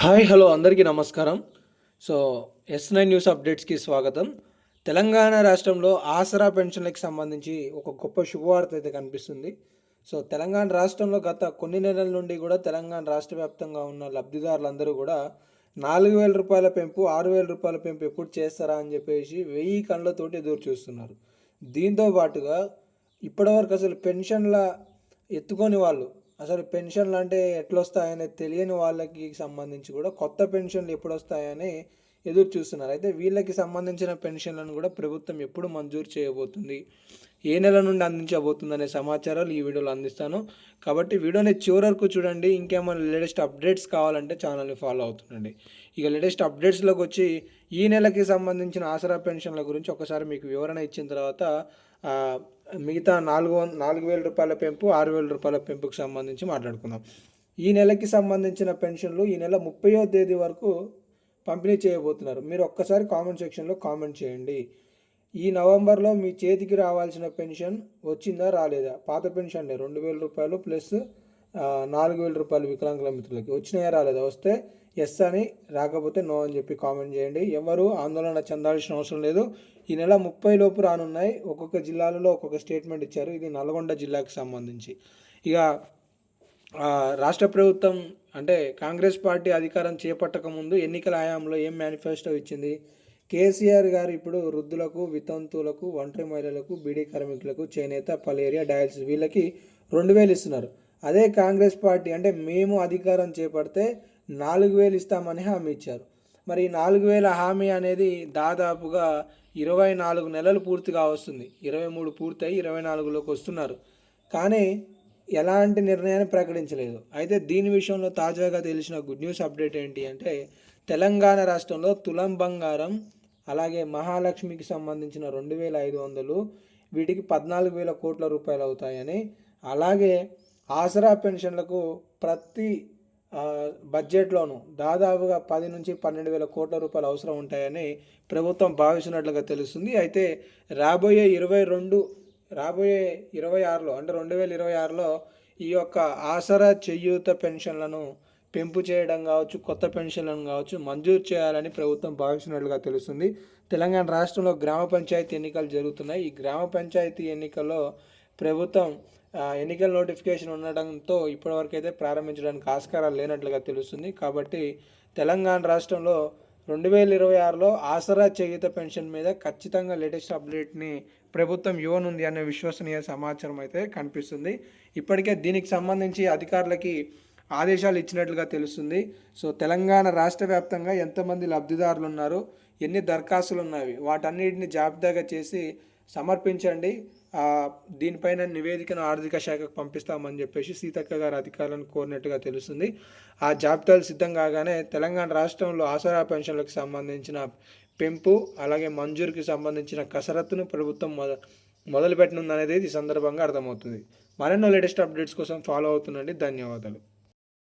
Hi hello అందరికీ నమస్కారం. So S nine news అప్డేట్స్కి స్వాగతం. తెలంగాణ రాష్ట్రంలో ఆసరా పెన్షన్లకు సంబంధించి ఒక గొప్ప శుభవార్త అయితే కనిపిస్తుంది. సో తెలంగాణ రాష్ట్రంలో గత కొన్ని నెలల నుండి కూడా తెలంగాణ రాష్ట్ర వ్యాప్తంగా ఉన్న లబ్ధిదారులందరూ కూడా నాలుగు వేల రూపాయల పెంపు ఆరు వేల రూపాయల పెంపు ఎప్పుడు చేస్తారా అని చెప్పేసి వెయ్యి కళ్ళతోటి ఎదురు చూస్తున్నారు. దీంతో పాటుగా ఇప్పటివరకు అసలు పెన్షన్ల ఎత్తుకొని వాళ్ళు అసలు పెన్షన్లు అంటే ఎట్లొస్తాయనేది తెలియని వాళ్ళకి సంబంధించి కూడా కొత్త పెన్షన్లు ఎప్పుడు వస్తాయని ఎదురు చూస్తున్నారు. అయితే వీళ్ళకి సంబంధించిన పెన్షన్లను కూడా ప్రభుత్వం ఎప్పుడు మంజూరు చేయబోతుంది? ఏ నెల నుండి అందించబోతుంది అనే సమాచారాలు ఈ వీడియోలో అందిస్తాను. కాబట్టి వీడియోని చివరి వరకు చూడండి. ఇంకేమైనా లేటెస్ట్ అప్డేట్స్ కావాలంటే ఛానల్ని ఫాలో అవుతుండండి. ఇక లేటెస్ట్ అప్డేట్స్లోకి వచ్చి ఈ నెలకి సంబంధించిన ఆసరా పెన్షన్ల గురించి ఒకసారి మీకు వివరణ ఇచ్చిన తర్వాత మిగతా నాలుగు వం- నాలుగు వేల రూపాయల పెంపు ఆరు వేల రూపాయల పెంపుకు సంబంధించి మాట్లాడుకుందాం. ఈ నెలకి సంబంధించిన పెన్షన్లు ఈ నెల ముప్పయో తేదీ వరకు పంపిణీ చేయబోతున్నారు. మీరు ఒక్కసారి కామెంట్ సెక్షన్లో కామెంట్ చేయండి. ఈ నవంబర్లో మీ చేతికి రావాల్సిన పెన్షన్ వచ్చిందా రాలేదా? పాత పెన్షన్లే రెండు వేల రూపాయలు ప్లస్ నాలుగు వేల రూపాయలు వికలాంగుల మిత్రులకి. వచ్చినాయా రాలేదా? వస్తే ఎస్ అని రాకపోతే నో అని చెప్పి కామెంట్ చేయండి. ఎవరు ఆందోళన చెందాల్సిన అవసరం లేదు. ఈ నెల ముప్పై లోపు రానున్నాయి. ఒక్కొక్క జిల్లాలలో ఒక్కొక్క స్టేట్మెంట్ ఇచ్చారు. ఇది నల్గొండ జిల్లాకు సంబంధించి. ఇక రాష్ట్ర ప్రభుత్వం అంటే కాంగ్రెస్ పార్టీ అధికారం చేపట్టక ముందు ఎన్నికల హయాంలో ఏం మేనిఫెస్టో ఇచ్చింది? కేసీఆర్ గారు ఇప్పుడు వృద్ధులకు వితంతువులకు ఒంటరి మహిళలకు బీడీ కార్మికులకు చేనేత పలేరియా డయాలసిస్ వీళ్ళకి రెండు వేలు ఇస్తున్నారు. అదే కాంగ్రెస్ పార్టీ అంటే మేము అధికారం చేపడితే నాలుగు వేలు ఇస్తామని హామీ ఇచ్చారు. మరి నాలుగు వేల హామీ అనేది దాదాపుగా ఇరవై నాలుగు నెలలు పూర్తిగా వస్తుంది. ఇరవై మూడు పూర్తయి ఇరవై నాలుగులోకి వస్తున్నారు. కానీ ఎలాంటి నిర్ణయాన్ని ప్రకటించలేదు. అయితే దీని విషయంలో తాజాగా తెలిసిన గుడ్ న్యూస్ అప్డేట్ ఏంటి అంటే తెలంగాణ రాష్ట్రంలో తులం బంగారం అలాగే మహాలక్ష్మికి సంబంధించిన రెండు వేల ఐదు వందలు వీటికి పద్నాలుగు వేల కోట్ల రూపాయలు అవుతాయని అలాగే ఆసరా పెన్షన్లకు ప్రతి బడ్జెట్లోనూ దాదాపుగా పది నుంచి పన్నెండు వేల కోట్ల రూపాయలు అవసరం ఉంటాయని ప్రభుత్వం భావిస్తున్నట్లుగా తెలుస్తుంది. అయితే రాబోయే ఇరవై రెండు రాబోయే ఇరవై ఆరులో అంటే రెండు వేల ఇరవై ఆరులో ఈ యొక్క ఆసరా చేయూత పెన్షన్లను పెంపు చేయడం కావచ్చు కొత్త పెన్షన్లను కావచ్చు మంజూరు చేయాలని ప్రభుత్వం భావిస్తున్నట్లుగా తెలుస్తుంది. తెలంగాణ రాష్ట్రంలో గ్రామ పంచాయతీ ఎన్నికలు జరుగుతున్నాయి. ఈ గ్రామ పంచాయతీ ఎన్నికల్లో ప్రభుత్వం ఎన్నికల నోటిఫికేషన్ ఉండడంతో ఇప్పటివరకు అయితే ప్రారంభించడానికి ఆస్కారాలు లేనట్లుగా తెలుస్తుంది. కాబట్టి తెలంగాణ రాష్ట్రంలో రెండు వేల ఇరవై ఆరులో ఆసరా చేయుత పెన్షన్ మీద ఖచ్చితంగా లేటెస్ట్ అప్డేట్ని ప్రభుత్వం ఇవ్వనుంది అనే విశ్వసనీయ సమాచారం అయితే కనిపిస్తుంది. ఇప్పటికే దీనికి సంబంధించి అధికారులకి ఆదేశాలు ఇచ్చినట్లుగా తెలుస్తుంది. సో తెలంగాణ రాష్ట్ర వ్యాప్తంగా ఎంతమంది లబ్ధిదారులు ఉన్నారు? ఎన్ని దరఖాస్తులు ఉన్నవి? వాటన్నిటిని జాబితాగా చేసి సమర్పించండి. దీనిపైన నివేదికను ఆర్థిక శాఖకు పంపిస్తామని చెప్పేసి సీతక్క గారు అధికారులను కోరినట్టుగా తెలుస్తుంది. ఆ జాబితాలు సిద్ధం కాగానే తెలంగాణ రాష్ట్రంలో ఆసరా పెన్షన్లకు సంబంధించిన పెంపు అలాగే మంజూరుకి సంబంధించిన కసరత్తును ప్రభుత్వం మొద మొదలుపెట్టనుందనేది ఈ సందర్భంగా అర్థమవుతుంది. మరెన్నో లేటెస్ట్ అప్డేట్స్ కోసం ఫాలో అవుతుండండి. ధన్యవాదాలు.